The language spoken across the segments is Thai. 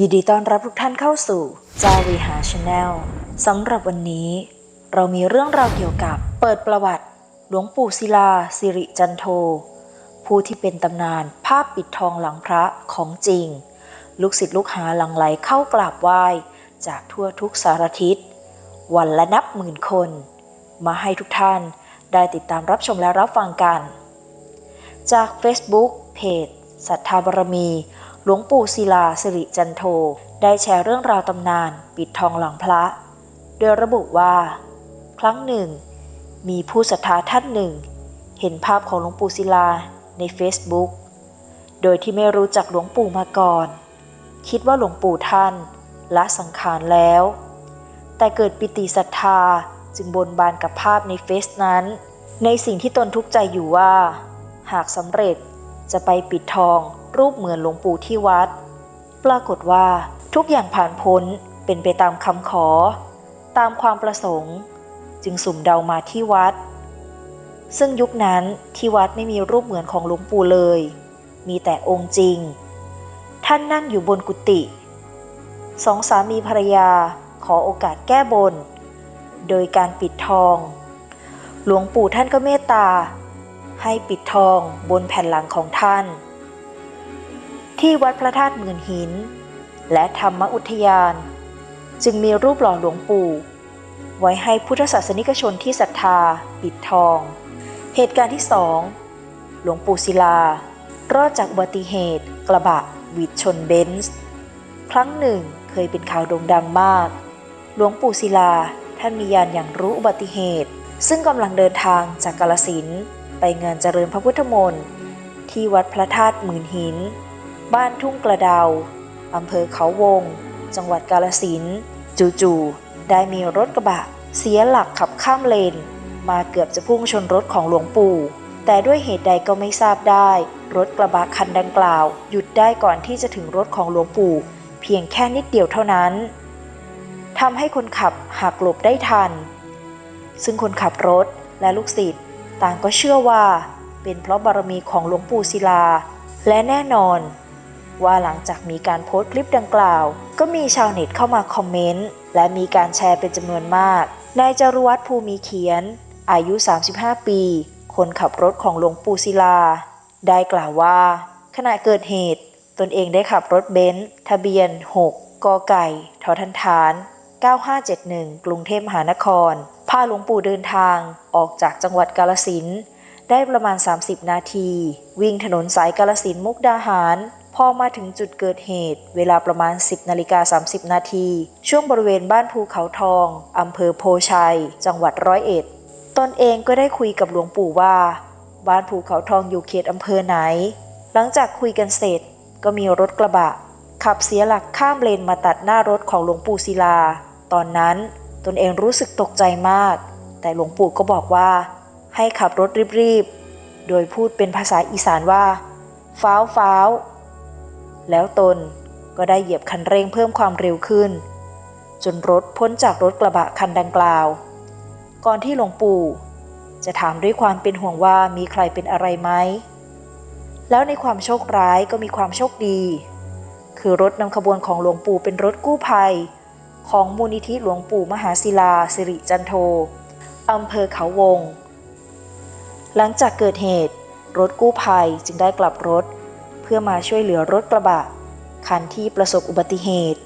ยินดีต้อนรับทุกท่านเข้าสู่จาวีหาชาแนลสำหรับวันนี้ เรามีเรื่องราวเกี่ยวกับเปิดประวัติ หลวงปู่ศิลาสิริจันโท ผู้ที่เป็นตำนานภาพปิดทองหลังพระของจริง ลูกศิษย์ลูกหาหลังไหลเข้ากราบไหว้ จากทั่วทุกสารทิศ วันละนับหมื่นคน มาให้ทุกท่านได้ติดตามรับชมและรับฟังกัน จาก Facebook เพจสัทธาบารมี หลวงปู่ศิลาสิริจันโท ได้แชร์เรื่องราวตำนาน ปิดทองหลังพระ โดยระบุว่า ครั้งหนึ่ง มีผู้ศรัทธาท่านหนึ่ง เห็นภาพของหลวงปู่ศิลาใน Facebook โดยที่ไม่รู้จักหลวงปู่มาก่อน คิดว่าหลวงปู่ท่านละสังขารแล้ว แต่เกิดปิติศรัทธาจึงบนบานกับภาพในเฟซนั้น ในสิ่งที่ตนทุกข์ใจอยู่ว่า หากสำเร็จจะไปปิดทอง รูปเหมือนหลวงปู่ที่วัด ปรากฏว่าทุกอย่างผ่านพ้นเป็นไปตามคำขอ ตามความประสงค์ จึงสุ่มเดามาที่วัด ซึ่งยุคนั้นที่วัดไม่มีรูปเหมือนของหลวงปู่เลย มีแต่องค์จริง ท่านนั่งอยู่บนกุฏิสองสามีภรรยาขอโอกาสแก้บน โดยการปิดทอง หลวงปู่ท่านก็เมตตา ให้ปิดทองบนแผ่นหลังของท่าน ที่วัดพระธาตุหมื่นหิน และธรรมอุทยาน จึงมีรูปหล่อหลวงปู่ ไว้ให้พุทธศาสนิกชนที่ศรัทธา ปิดทอง เหตุการณ์ที่สองหลวงปู่ศิลา รอดจากอุบัติเหตุ กระบะวิดชนเบนซ์ครั้งหนึ่งเคยเป็นข่าวโด่งดังมาก หลวงปู่ศิลาท่านมียานอย่างรู้อุบัติเหตุ ซึ่งกำลังเดินทางจากกาลสินไปงานเจริญพระพุทธมนต์ที่วัดพระธาตุหมื่นหิน บ้านทุ่งกระเดาอำเภอเขาวง จังหวัดกาลสินจู่ๆได้มีรถกระบะ เสียหลักขับข้ามเลน มาเกือบจะพุ่งชนรถของหลวงปู่ แต่ด้วยเหตุใดก็ไม่ทราบได้ รถกระบะคันดังกล่าว หยุดได้ก่อนที่จะถึงรถของหลวงปู่ เพียงแค่นิดเดียวเท่านั้นทำให้คนขับหักหลบได้ทัน ซึ่งคนขับรถและลูกศิษย์ต่างก็เชื่อว่า เป็นเพราะบารมีของหลวงปู่ศิลา และแน่นอน ว่าหลังจากมีการโพสต์คลิปดังกล่าว ก็มีชาวเน็ตเข้ามาคอมเมนต์ และมีการแชร์เป็นจำนวนมาก นายจรุวัฒน์ภูมิเขียน อายุ 35 ปี คนขับรถของหลวงปู่ศิลา ได้กล่าวว่า ขณะเกิดเหตุ ตนเองได้ขับรถเบนซ์ทะเบียน 6กไก่ทอทันฐาน 9571 กรุงเทพมหานคร พาหลวงปู่เดินทางออกจากจังหวัดกาลสินได้ประมาณ 30 นาที วิ่งถนนสายกาลสินมุกดาหาร พอมาถึงจุดเกิดเหตุ เวลาประมาณ 10นาฬิกา30 นาที ช่วงบริเวณบ้านภูเขาทองอำเภอโพชัย จังหวัดร้อยเอ็ด ตนเองก็ได้คุยกับหลวงปู่ว่า บ้านภูเขาทองอยู่เขตอำเภอไหน หลังจากคุยกันเสร็จ ก็มีรถกระบะ ขับเสียหลักข้ามเลนมาตัดหน้ารถของหลวงปู่ศิลา ตอนนั้นตนเองรู้สึกตกใจมาก แต่หลวงปู่ก็บอกว่า ให้ขับรถรีบๆ โดยพูดเป็นภาษาอีสานว่า ฟ้าวฟ้าว แล้วตนก็ได้เหยียบคันเร่งเพิ่มความเร็วขึ้น จนรถพ้นจากรถกระบะคันดังกล่าว ก่อนที่หลวงปู่ จะถามด้วยความเป็นห่วงว่ามีใครเป็นอะไรไหม แล้วในความโชคร้ายก็มีความโชคดี คือรถนำขบวนของหลวงปู่เป็นรถกู้ภัย ของมูลนิธิหลวงปู่มหาศิลาสิริจันโทอำเภอเขาวง หลังจากเกิดเหตุ รถกู้ภัยจึงได้กลับรถ เพื่อมาช่วยเหลือรถกระบะ คันที่ประสบอุบัติเหตุ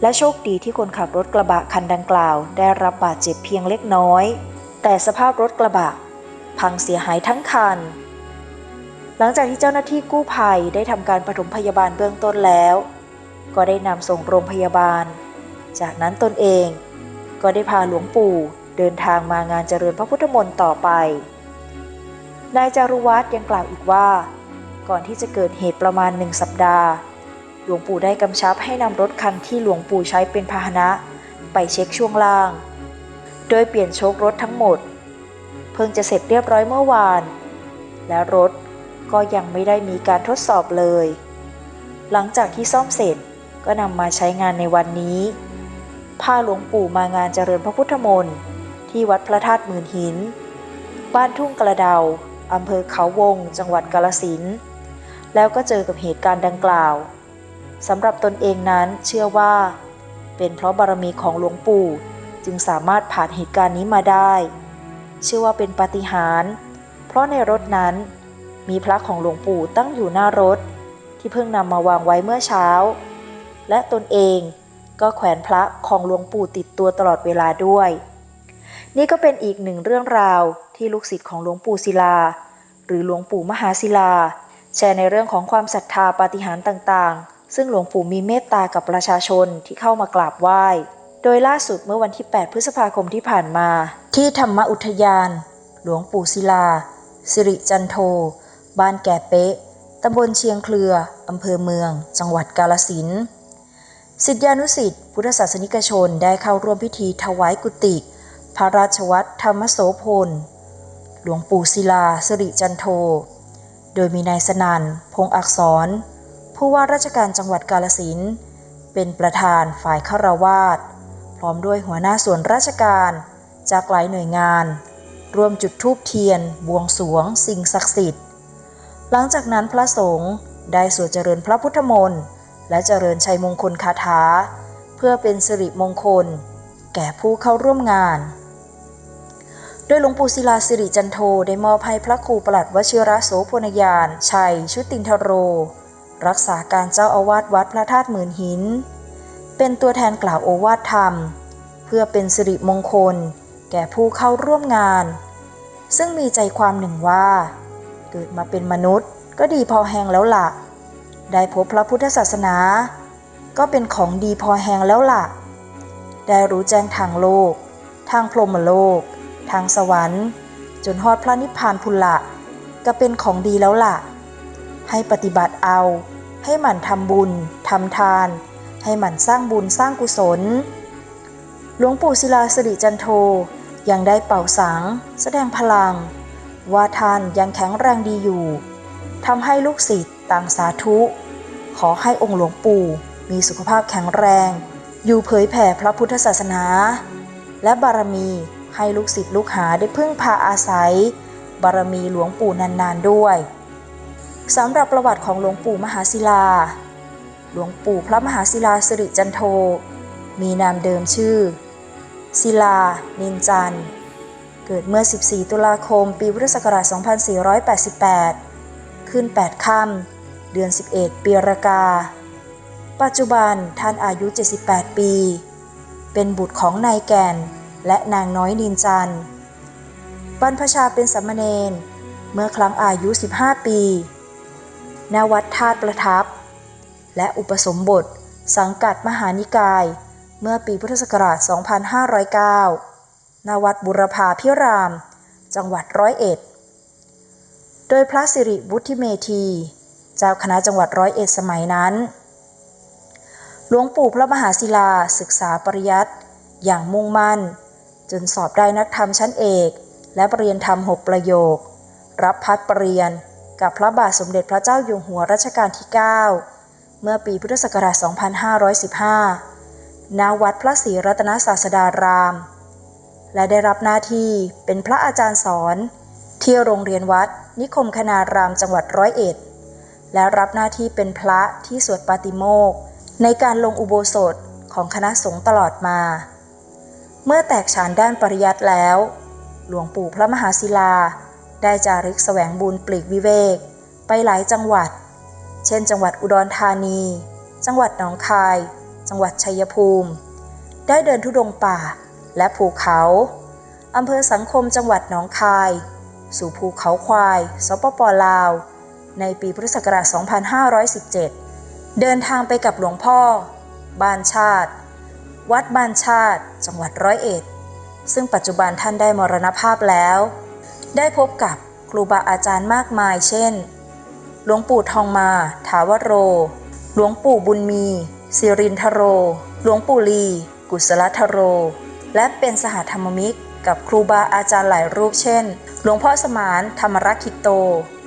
และโชคดีที่คนขับรถกระบะคันดังกล่าว ได้รับบาดเจ็บเพียงเล็กน้อย แต่สภาพรถกระบะ พังเสียหายทั้งคัน หลังจากที่เจ้าหน้าที่กู้ภัยได้ทำการปฐมพยาบาลเบื้องต้นแล้ว ก็ได้นำส่งโรงพยาบาล จากนั้นตนเองก็ได้พาหลวงปู่เดินทางมางานเจริญพระพุทธมนต์ต่อไป นายจารุวัฒน์ยังกล่าวอีกว่า ก่อนที่จะเกิดเหตุประมาณหนึ่งสัปดาห์ หลวงปู่ได้กำชับให้นำรถคันที่หลวงปู่ใช้เป็นพาหนะ ไปเช็คช่วงล่าง โดยเปลี่ยนโชครถทั้งหมด เพิ่งจะเสร็จเรียบร้อยเมื่อวาน และรถก็ยังไม่ได้มีการทดสอบเลย หลังจากที่ซ่อมเสร็จก็นำมาใช้งานในวันนี้พาหลวงปู่มางานเจริญพระพุทธมนต์ที่วัดพระธาตุหมื่นหิน บ้านทุ่งกระเดา อำเภอเขาวง จังหวัดกาลสินธุ์ แล้วก็เจอกับเหตุการณ์ดังกล่าวสำหรับตนเองนั้นเชื่อว่า เป็นเพราะบารมีของหลวงปู่จึงสามารถผ่านเหตุการณ์นี้มาได้ เชื่อว่าเป็นปาฏิหาริย์เพราะในรถนั้น มีพระของหลวงปู่ตั้งอยู่หน้ารถ ที่เพิ่งนำมาวางไว้เมื่อเช้า และตนเองก็แขวนพระของหลวงปู่ติดตัวตลอดเวลาด้วย นี่ก็เป็นอีกหนึ่งเรื่องราวที่ลูกศิษย์ของหลวงปู่ศิลา หรือหลวงปู่มหาศิลา แชร์ในเรื่องของความศรัทธาปาฏิหาริย์ต่างๆ ซึ่งหลวงปู่มีเมตตากับประชาชนที่เข้ามากราบไหว้ โดยล่าสุดเมื่อวันที่ 8 พฤษภาคมที่ผ่านมา ที่ธรรมอุทยาน หลวงปู่ศิลา สิริจันโท บ้านแก่เป๊ะตำบลเชียงเครือ อำเภอเมือง จังหวัดกาลสินธุ์ศิยานุศิษย์พุทธศาสนิกชนได้เข้าร่วมพิธีถวายกุฏิพระราชวัตรธรรมโสพล หลวงปู่ศิลาสิริจันโท โดยมีนายสนันพงศ์อักษร ผู้ว่าราชการจังหวัดกาลสินเป็นประธานฝ่ายคารวาสพร้อมด้วยหัวหน้าส่วนราชการ จากหลายหน่วยงาน ร่วมจุดธูปเทียน บวงสรวง สิ่งศักดิ์สิทธิ์ หลังจากนั้นพระสงฆ์ได้สวดเจริญพระพุทธมนต์และเจริญชัยมงคลคาถา เพื่อเป็นสิริมงคล แก่ผู้เข้าร่วมงาน โดยหลวงปู่ศิลาสิริจันโทได้มอบให้พระครูประหลัดวชิระโสพลยานชัย ชุตินทโร รักษาการเจ้าอาวาสวัดพระธาตุหมื่นหิน เป็นตัวแทนกล่าวโอวาทธรรม เพื่อเป็นสิริมงคล แก่ผู้เข้าร่วมงาน ซึ่งมีใจความหนึ่งว่า เกิดมาเป็นมนุษย์ก็ดีพอแหงแล้วล่ะ ได้พบพระพุทธศาสนา ก็เป็นของดีพอแหงแล้วล่ะ ได้รู้แจ้งทางโลก ทางพรหมโลก ทางสวรรค์ จนฮอดพระนิพพานพุละก็เป็นของดีแล้วล่ะ ให้ปฏิบัติเอา ให้หมั่นทำบุญทำทาน ให้หมั่นสร้างบุญสร้างกุศล หลวงปู่ศิลาสิริจันโทยังได้เป่าสัง แสดงพลัง ว่าท่านยังแข็งแรงดีอยู่ทำให้ลูกศิษย์ต่างสาธุ ขอให้องค์หลวงปู่มีสุขภาพแข็งแรง อยู่เผยแผ่พระพุทธศาสนา และบารมี ให้ลูกศิษย์ลูกหาได้พึ่งพาอาศัย บารมีหลวงปู่นานๆด้วยสำหรับประวัติของหลวงปู่มหาศิลา หลวงปู่พระมหาศิลาสิริจันโท มีนามเดิมชื่อ ศิลา นินจัน เกิดเมื่อ 14 ตุลาคม ปีพุทธศักราช 2488 ขึ้น 8 ค่ำ เดือน 11 ปีรากา ปัจจุบันท่านอายุ 78 ปี เป็นบุตรของนายแก่น และนางน้อยนินจันบรรพชาเป็นสามเณรเมื่อครั้งอายุ 15 ปีณวัดธาตุประทับ และอุปสมบทสังกัดมหานิกาย เมื่อปีพุทธศักราช 2509ณวัดบุรพาพิราม จังหวัดร้อยเอ็ด โดยพระสิริวุฒิเมธี เจ้าคณะจังหวัดร้อยเอ็ดสมัยนั้น หลวงปู่พระมหาศิลาศึกษาปริยัติอย่างมุ่งมั่น จนสอบได้นักธรรมชั้นเอก และปรริญญาธรรมหกประโยค รับพัดปรริญญากับพระบาทสมเด็จพระเจ้าอยู่หัวรัชกาลที่ 9 เมื่อปีพุทธศักราช 2515 ณ วัดพระศรีรัตนศาสดาราม และได้รับหน้าที่เป็นพระอาจารย์สอน ที่โรงเรียนวัดนิคมคณารามจังหวัดร้อยเอ็ด และรับหน้าที่เป็นพระที่สวดปาติโมกในการลงอุโบสถของคณะสงฆ์ตลอดมา มื่อแตกฉานด้านปริยัติแล้ว หลวงปู่พระมหาศิลา ได้จาริกแสวงบุญปลีกวิเวก ไปหลายจังหวัด เช่น จังหวัดอุดรธานี จังหวัดหนองคาย จังหวัดชัยภูมิ ได้เดินทุดงป่าและภูเขาอำเภอสังคมจังหวัดหนองคาย สู่ภูเขาควาย สปปลาว ในปีพุทธศักราช 2517 เดินทางไปกับหลวงพ่อ บ้านชาติ วัดบ้านชาติ จังหวัดร้อยเอ็ด ซึ่งปัจจุบันท่านได้มรณภาพแล้ว ได้พบกับครูบาอาจารย์มากมาย เช่น หลวงปู่ทองมา ถาวโร หลวงปู่บุญมี สิรินทโร หลวงปู่ลี กุศลทโร และเป็นสหธรรมมิกกับครูบาอาจารย์หลายรูปเช่น หลวงพ่อสมานธรรมรักขิโต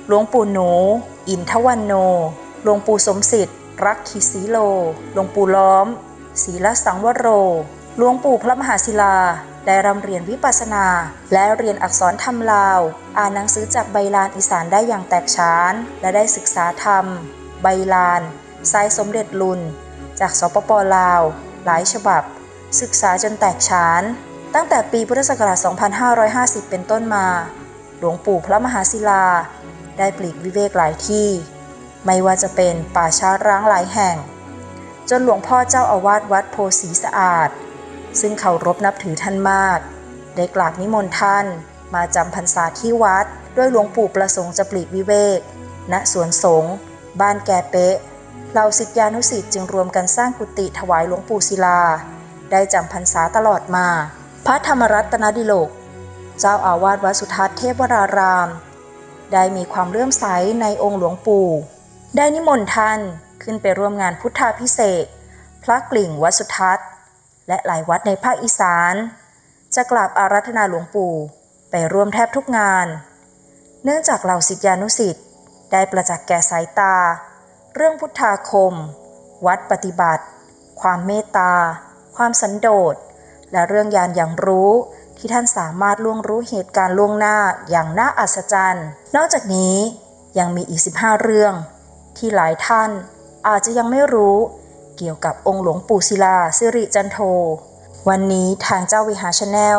หลวงปู่หนู อินทวันโน หลวงปู่สมศิษย์รักขิสีโล หลวงปู่ล้อม ศีลสังวโร หลวงปู่พระมหาศิลา ได้รำเรียนวิปัสนา และเรียนอักษรธรรมลาว อ่านหนังสือจากใบลานอีสานได้อย่างแตกฉาน และได้ศึกษาธรรม ใบลานทรายสมเด็จลุน จากสปปลาว หลายฉบับ ศึกษาจนแตกฉาน ตั้งแต่ปีพุทธศักราช 2550 เป็นต้นมา หลวงปู่พระมหาศิลา ได้ปลีกวิเวกหลายที่ ไม่ว่าจะเป็นป่าช้าร้างหลายแห่ง จนหลวงพ่อเจ้าอาวาสวัดโพสีสะอาด ซึ่งเคารพนับถือท่านมาก ได้กราบนิมนต์ท่าน มาจำพรรษาที่วัดด้วยหลวงปู่ประสงค์จะปลีกวิเวก ณสวนสงฆ์บ้านแกเป๊ะเหล่าศิษยานุศิษย์จึงรวมกันสร้างกุฏิถวายหลวงปู่ศิลา ได้จำพรรษาตลอดมา พระธรรมรัตนดิโลก เจ้าอาวาสวัดสุทัศน์เทพวราราม ได้มีความเลื่อมใสในองค์หลวงปู่ ได้นิมนต์ท่าน ขึ้นไปร่วมงานพุทธาพิเศษพระกลิ่งวัดสุทัศน์ และหลายวัดในภาคอีสาน จะกราบอารัธนาหลวงปู่ไปร่วมแทบทุกงาน เนื่องจากเหล่าศิษยานุศิษย์ได้ประจักษ์แก่สายตา เรื่องพุทธาคม วัดปฏิบัติ ความเมตตา ความสันโดษ และเรื่องยานอย่างรู้ที่ท่านสามารถล่วงรู้เหตุการณ์ล่วงหน้าอย่างน่าอัศจรรย์ นอกจากนี้ยังมีอีก 15 เรื่อง ที่หลายท่าน อาจจะยังไม่รู้ เกี่ยวกับองค์หลวงปู่ศิลาสิริจันโท วันนี้ทางเจ้าวิหารชาแนล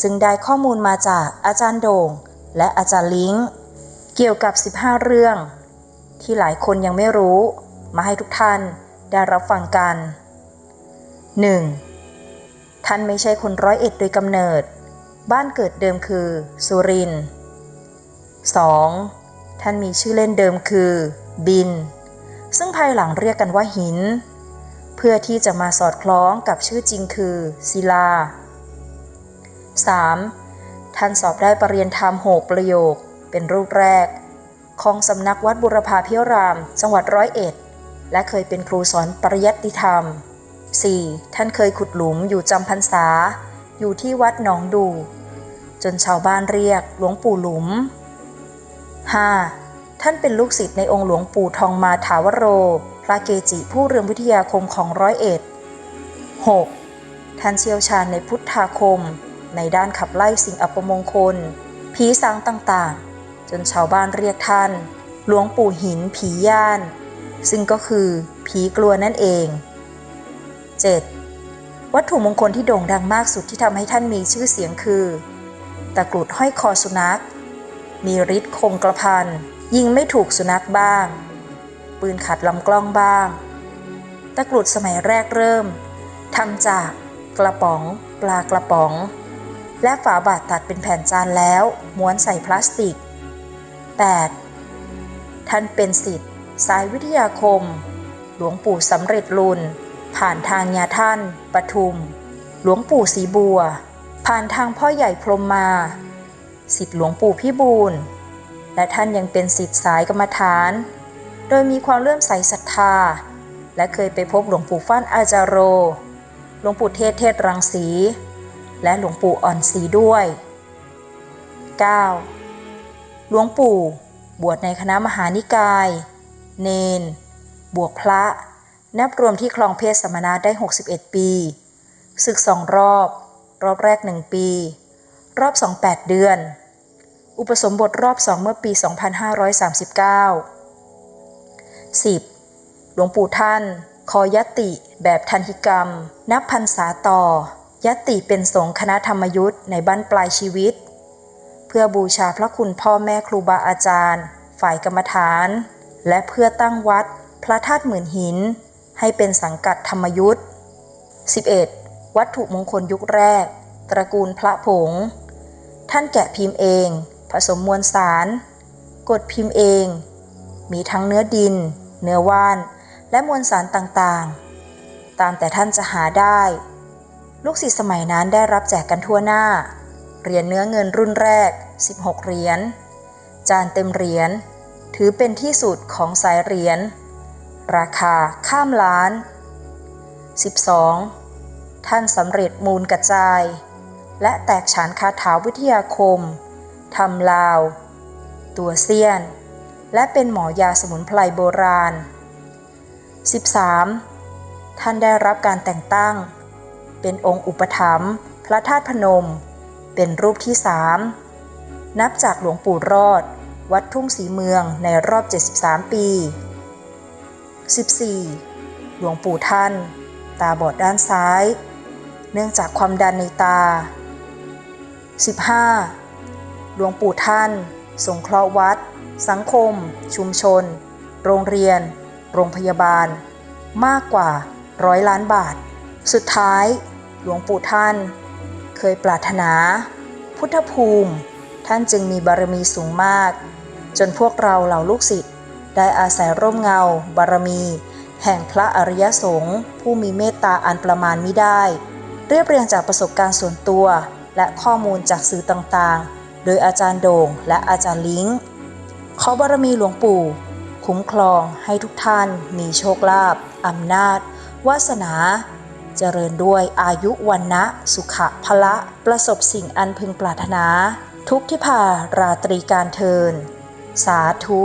ซึ่งได้ข้อมูลมาจากอาจารย์โด่ง และอาจารย์ลิงเกี่ยวกับ 15 เรื่อง ที่หลายคนยังไม่รู้ มาให้ทุกท่านได้รับฟังกัน 1. ท่านไม่ใช่คนร้อยเอ็ดโดยกำเนิด บ้านเกิดเดิมคือสุรินทร์ 2. ท่านมีชื่อเล่นเดิมคือ บิน ซึ่งภายหลังเรียกกันว่าหิน เพื่อที่จะมาสอดคล้องกับชื่อจริงคือศิลา 3. ท่านสอบได้ปรริญญาธรรมหกประโยค เป็นรูปแรก ของสำนักวัดบุรพาพิราม จังหวัดร้อยเอ็ด และเคยเป็นครูสอนปริยัติธรรม 4. ท่านเคยขุดหลุมอยู่จำพรรษา อยู่ที่วัดหนองดู จนชาวบ้านเรียกหลวงปู่หลุม 5. ท่านเป็นลูกศิษย์ในองค์หลวงปู่ทองมาถาวโร พระเกจิผู้เรืองวิทยาคมของร้อยเอ็ด 6. ท่านเชี่ยวชาญในพุทธาคม ในด้านขับไล่สิ่งอัปมงคล ผีสางต่างๆ จนชาวบ้านเรียกท่าน หลวงปู่หินผีย่าน ซึ่งก็คือผีกลัวนั่นเอง 7. วัตถุมงคลที่โด่งดังมากสุดที่ทำให้ท่านมีชื่อเสียงคือ ตะกรุดห้อยคอสุนัข มีฤทธิ์คงกระพัน ยิงไม่ถูกสุนัขบ้าง ปืนขัดลำกล้องบ้าง ตะกรุดสมัยแรกเริ่มทำจากกระป๋อง ปลากระป๋อง และฝาบาดตัดเป็นแผ่นจานแล้วม้วนใส่พลาสติก 8. ท่านเป็นสิทธิ์สายวิทยาคม หลวงปู่สำเร็จลุน ผ่านทางยาท่านปทุม หลวงปู่สีบัว ผ่านทางพ่อใหญ่พรมมา สิทธิหลวงปู่พิบูล และท่านยังเป็นสิทธิสายกรรมฐาน โดยมีความเลื่อมใสศรัทธา และเคยไปพบหลวงปู่ฟั่นอาจารโร หลวงปู่เทศเทศรังสี และหลวงปู่อ่อนสีด้วย 9. หลวงปู่ บวชในคณะมหานิกาย เนน บวกพระ นับรวมที่คลองเพศสมณะได้ 61 ปี ศึกสองรอบ รอบแรกหนึ่งปี รอบสองแปดเดือน อุปสมบทรอบสองเมื่อปี 2539 10. หลวงปู่ท่าน ขอยติแบบทันหิกรรม นับพรรษาต่อ ยติเป็นสงฆ์คณะธรรมยุทธ์ในบ้านปลายชีวิต เพื่อบูชาพระคุณพ่อแม่ครูบาอาจารย์ ฝ่ายกรรมฐาน และเพื่อตั้งวัด พระธาตุหมื่นหิน ให้เป็นสังกัดธรรมยุทธ์ 11. วัตถุมงคลยุคแรก ตระกูลพระผง ท่านแกะพิมพ์เอง ผสมมวลสาร กดพิมพ์เอง มีทั้งเนื้อดิน เนื้อว่าน และมวลสารต่างๆ ตามแต่ท่านจะหาได้ ลูกศิษย์สมัยนั้นได้รับแจกกันทั่วหน้า เหรียญเนื้อเงินรุ่นแรก 16 เหรียญ จานเต็มเหรียญ ถือเป็นที่สุดของสายเหรียญ ราคาข้ามล้าน 12. ท่านสำเร็จมูลกระจาย และแตกฉานคาถาวิทยาคม ทำลาว ตัวเซียน และเป็นหมอยาสมุนไพรโบราณ 13. ท่านได้รับการแต่งตั้ง เป็นองค์อุปถัมภ์พระธาตุพนม เป็นรูปที่สามนับจากหลวงปู่รอด วัดทุ่งสีเมืองในรอบ 73 ปี 14. หลวงปู่ท่าน ตาบอดด้านซ้าย เนื่องจากความดันในตา 15. หลวงปู่ท่าน สงเคราะห์วัด สังคม ชุมชน โรงเรียน โรงพยาบาล มากกว่าร้อยล้านบาท สุดท้าย หลวงปู่ท่าน เคยปรารถนา พุทธภูมิ ท่านจึงมีบารมีสูงมาก จนพวกเราเหล่าลูกศิษย์ได้อาศัยร่มเงา บารมี แห่งพระอริยสงฆ์ผู้มีเมตตาอันประมาณไม่ได้ เรียบเรียงจากประสบการณ์ส่วนตัว และข้อมูลจากสื่อต่างๆ โดยอาจารย์โด่งและอาจารย์ลิงขอบารมีหลวงปู่ คุ้มครองให้ทุกท่านมีโชคลาภอำนาจ วาสนา เจริญด้วยอายุวันนะสุขะพละประสบสิ่งอันพึงปรารถนา ทุกที่พาราตรีการเทิน สาธุ